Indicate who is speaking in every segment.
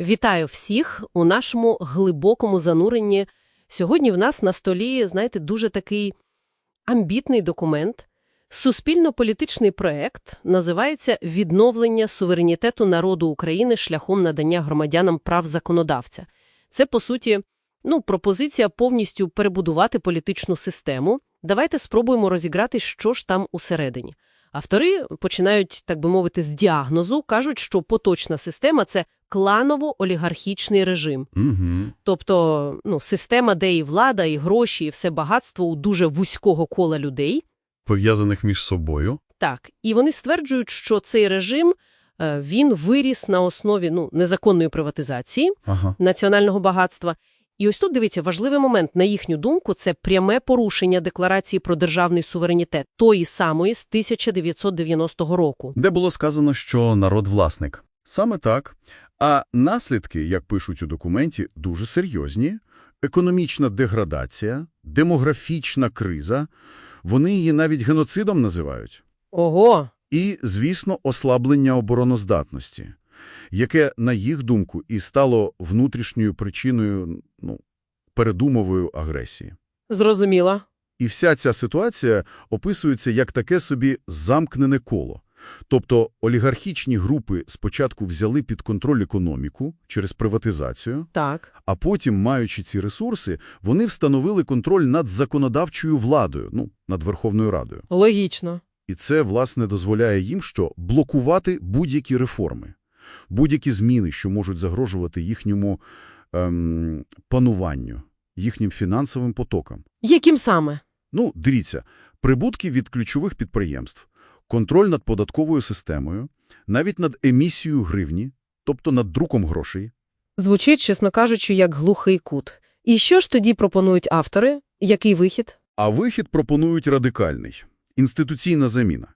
Speaker 1: Вітаю всіх у нашому глибокому зануренні. Сьогодні в нас на столі, знаєте, дуже такий амбітний документ, суспільно-політичний проект, називається «Відновлення суверенітету народу України шляхом надання громадянам прав законодавця». Це, по суті, ну, пропозиція повністю перебудувати політичну систему. Давайте спробуємо розіграти, що ж там усередині. Автори починають, так би мовити, з діагнозу, кажуть, що поточна система – це кланово-олігархічний режим.
Speaker 2: Угу.
Speaker 1: Тобто ну, система, де і влада, і гроші, і все багатство у дуже вузького кола людей.
Speaker 2: Пов'язаних між собою.
Speaker 1: Так, і вони стверджують, що цей режим, е, він виріс на основі ну, незаконної приватизації
Speaker 2: Ага.
Speaker 1: національного багатства. І ось тут, дивіться, важливий момент, на їхню думку, це пряме порушення Декларації про державний суверенітет, тої самої з 1990 року.
Speaker 2: Де було сказано, що народ власник. Саме так. А наслідки, як пишуть у документі, дуже серйозні. Економічна деградація, демографічна криза. Вони її навіть геноцидом називають.
Speaker 1: Ого!
Speaker 2: І, звісно, ослаблення обороноздатності, яке, на їх думку, і стало внутрішньою причиною, ну, передумовою агресії.
Speaker 1: Зрозуміла.
Speaker 2: І вся ця ситуація описується як таке собі замкнене коло. Тобто олігархічні групи спочатку взяли під контроль економіку через приватизацію,
Speaker 1: Так.
Speaker 2: а потім, маючи ці ресурси, вони встановили контроль над законодавчою владою, ну, над Верховною Радою.
Speaker 1: Логічно.
Speaker 2: І це, власне, дозволяє їм що блокувати будь-які реформи, будь-які зміни, що можуть загрожувати їхньому ем, пануванню, їхнім фінансовим потокам.
Speaker 1: Яким саме?
Speaker 2: Ну, дивіться, прибутки від ключових підприємств, контроль над податковою системою, навіть над емісією гривні, тобто над друком грошей.
Speaker 1: Звучить, чесно кажучи, як глухий кут. І що ж тоді пропонують автори? Який вихід?
Speaker 2: А вихід пропонують радикальний – інституційна заміна.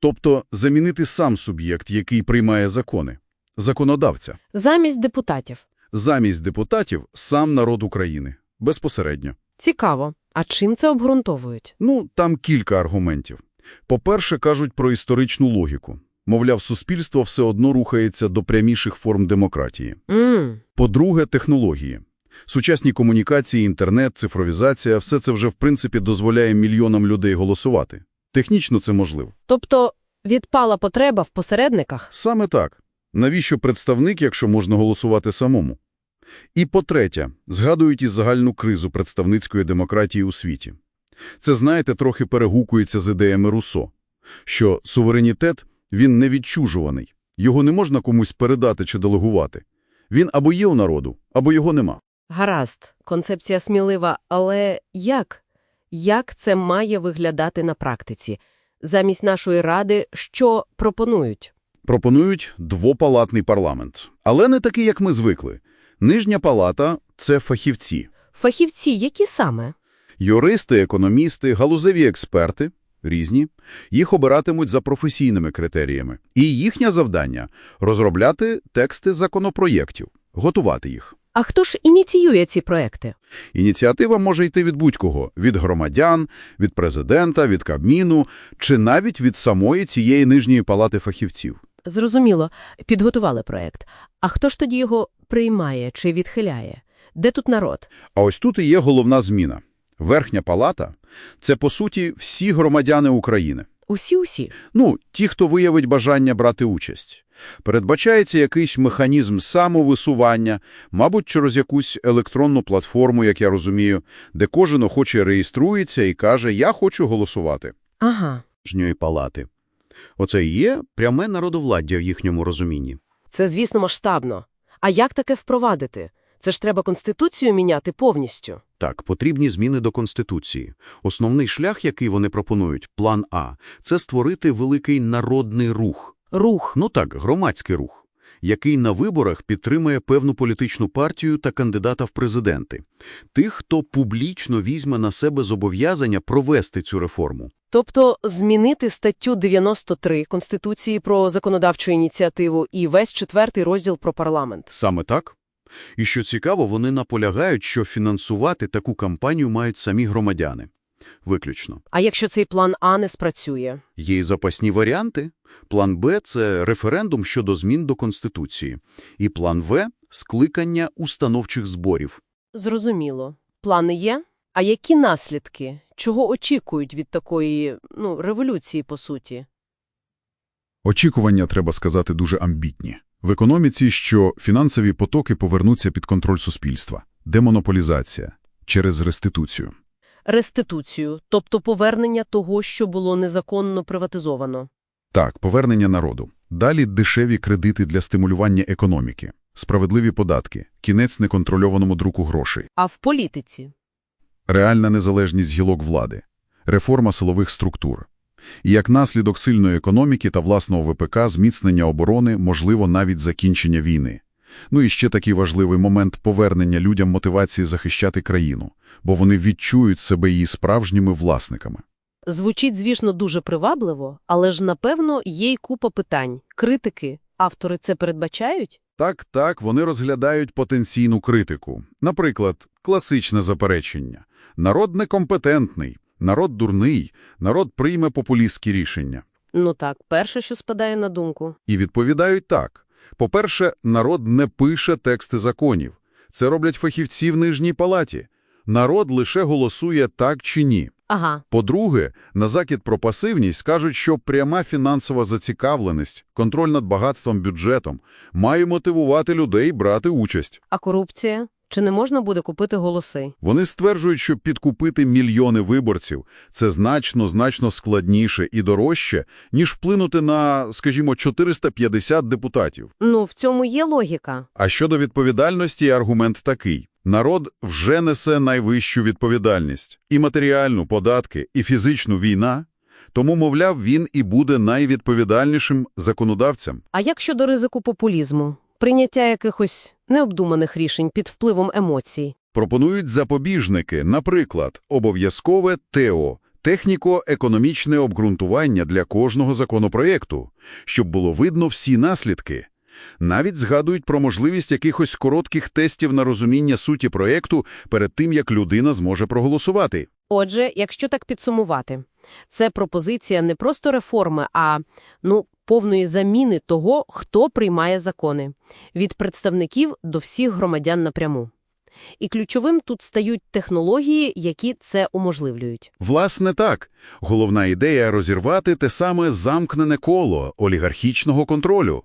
Speaker 2: Тобто замінити сам суб'єкт, який приймає закони. Законодавця.
Speaker 1: Замість депутатів.
Speaker 2: Замість депутатів – сам народ України. Безпосередньо.
Speaker 1: Цікаво. А чим це обґрунтовують?
Speaker 2: Ну, там кілька аргументів. По-перше, кажуть про історичну логіку. Мовляв, суспільство все одно рухається до пряміших форм демократії.
Speaker 1: Мм,
Speaker 2: По-друге, технології. Сучасні комунікації, інтернет, цифровізація – все це вже, в принципі, дозволяє мільйонам людей голосувати. Технічно це можливо.
Speaker 1: тобто відпала потреба в посередниках?
Speaker 2: Саме так. Навіщо представник, якщо можна голосувати самому? І по-третє, згадують і загальну кризу представницької демократії у світі. Це, знаєте, трохи перегукується з ідеями Руссо, що суверенітет, він не відчужуваний, його не можна комусь передати чи делегувати. Він або є у народу, або його нема.
Speaker 1: Гаразд, концепція смілива, але як? Як це має виглядати на практиці? Замість нашої ради що пропонують?
Speaker 2: Пропонують двопалатний парламент. Але не такий, як ми звикли. Нижня палата – це фахівці.
Speaker 1: Фахівці, які саме?
Speaker 2: Юристи, економісти, галузеві експерти – різні. Їх обиратимуть за професійними критеріями. І їхнє завдання – розробляти тексти законопроєктів, готувати їх.
Speaker 1: А хто ж ініціює ці проекти?
Speaker 2: Ініціатива може йти від будь-кого – від громадян, від президента, від Кабміну, чи навіть від самої цієї нижньої палати фахівців.
Speaker 1: Зрозуміло, підготували проект. А хто ж тоді його приймає чи відхиляє? Де тут народ?
Speaker 2: А ось тут і є головна зміна. Верхня палата – це, по суті, всі громадяни України.
Speaker 1: Усі-усі.
Speaker 2: Ну, ті, хто виявить бажання брати участь. Передбачається якийсь механізм самовисування, мабуть, через якусь електронну платформу, як я розумію, де кожен охоче реєструється і каже «я хочу голосувати».
Speaker 1: Ага.
Speaker 2: Жньої палати. Оце і є пряме народовладдя в їхньому розумінні.
Speaker 1: Це, звісно, масштабно. А як таке впровадити? Це ж треба Конституцію міняти повністю.
Speaker 2: Так, потрібні зміни до Конституції. Основний шлях, який вони пропонують, план А, це створити великий народний рух.
Speaker 1: Рух.
Speaker 2: Ну так, громадський рух, який на виборах підтримує певну політичну партію та кандидата в президенти. Тих, хто публічно візьме на себе зобов'язання провести цю реформу.
Speaker 1: Тобто змінити статтю 93 Конституції про законодавчу ініціативу і весь четвертий розділ про парламент.
Speaker 2: Саме так. І що цікаво, вони наполягають, що фінансувати таку кампанію мають самі громадяни. Виключно.
Speaker 1: А якщо цей план А не спрацює?
Speaker 2: Є й запасні варіанти. План Б – це референдум щодо змін до Конституції. І план В – скликання установчих зборів.
Speaker 1: Зрозуміло. Плани є? А які наслідки? Чого очікують від такої, ну, революції, по суті?
Speaker 2: Очікування, треба сказати, дуже амбітні. В економіці, що фінансові потоки повернуться під контроль суспільства, демонополізація через реституцію.
Speaker 1: Реституцію, тобто повернення того, що було незаконно приватизовано.
Speaker 2: Так, повернення народу. Далі дешеві кредити для стимулювання економіки, справедливі податки, кінець неконтрольованому друку грошей,
Speaker 1: А в політиці?
Speaker 2: реальна незалежність гілок влади, реформа силових структур. І як наслідок сильної економіки та власного ВПК зміцнення оборони, можливо, навіть закінчення війни. Ну і ще такий важливий момент повернення людям мотивації захищати країну, бо вони відчують себе її справжніми власниками.
Speaker 1: Звучить, звісно, дуже привабливо, але ж, напевно, є й купа питань. Критики. Автори це передбачають?
Speaker 2: Так, так, вони розглядають потенційну критику. Наприклад, класичне заперечення. Народ некомпетентний, народ дурний, народ прийме популістські рішення.
Speaker 1: Ну так, перше, що спадає на думку.
Speaker 2: І відповідають так. По-перше, народ не пише тексти законів. Це роблять фахівці в нижній палаті. Народ лише голосує так чи ні.
Speaker 1: Ага,
Speaker 2: По-друге, на закид про пасивність кажуть, що пряма фінансова зацікавленість, контроль над багатством бюджетом має мотивувати людей брати участь.
Speaker 1: а корупція? Чи не можна буде купити голоси?
Speaker 2: Вони стверджують, що підкупити мільйони виборців – це значно-значно складніше і дорожче, ніж вплинути на, скажімо, 450 депутатів.
Speaker 1: Ну, в цьому є логіка.
Speaker 2: А щодо відповідальності, аргумент такий. Народ вже несе найвищу відповідальність – і матеріальну, податки, і фізичну війна. Тому, мовляв, він і буде найвідповідальнішим законодавцям.
Speaker 1: А як щодо ризику популізму? Прийняття якихось необдуманих рішень під впливом емоцій?
Speaker 2: Пропонують запобіжники, наприклад, обов'язкове ТЕО – техніко-економічне обґрунтування для кожного законопроєкту, щоб було видно всі наслідки. Навіть згадують про можливість якихось коротких тестів на розуміння суті проєкту перед тим, як людина зможе проголосувати.
Speaker 1: Отже, якщо так підсумувати, це пропозиція не просто реформи, а, ну, повної заміни того, хто приймає закони. Від представників до всіх громадян напряму. І ключовим тут стають технології, які це уможливлюють.
Speaker 2: Власне так. Головна ідея – розірвати те саме замкнене коло олігархічного контролю.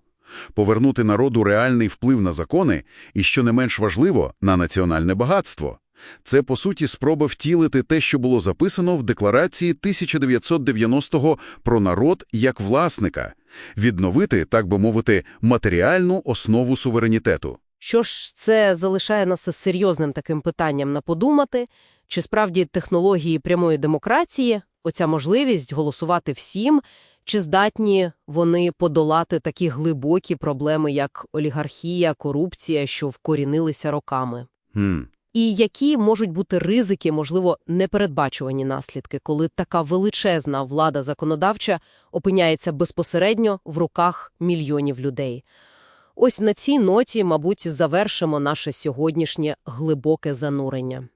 Speaker 2: Повернути народу реальний вплив на закони і, що не менш важливо, на національне багатство. Це, по суті, спроба втілити те, що було записано в Декларації 1990-го про народ як власника, відновити, так би мовити, матеріальну основу суверенітету.
Speaker 1: Що ж це залишає нас із серйозним таким питанням на подумати, чи справді технології прямої демократії, оця можливість голосувати всім, чи здатні вони подолати такі глибокі проблеми, як олігархія, корупція, що вкорінилися роками?
Speaker 2: Хм.
Speaker 1: І які можуть бути ризики, можливо, непередбачувані наслідки, коли така величезна влада законодавча опиняється безпосередньо в руках мільйонів людей? Ось на цій ноті, мабуть, завершимо наше сьогоднішнє глибоке занурення.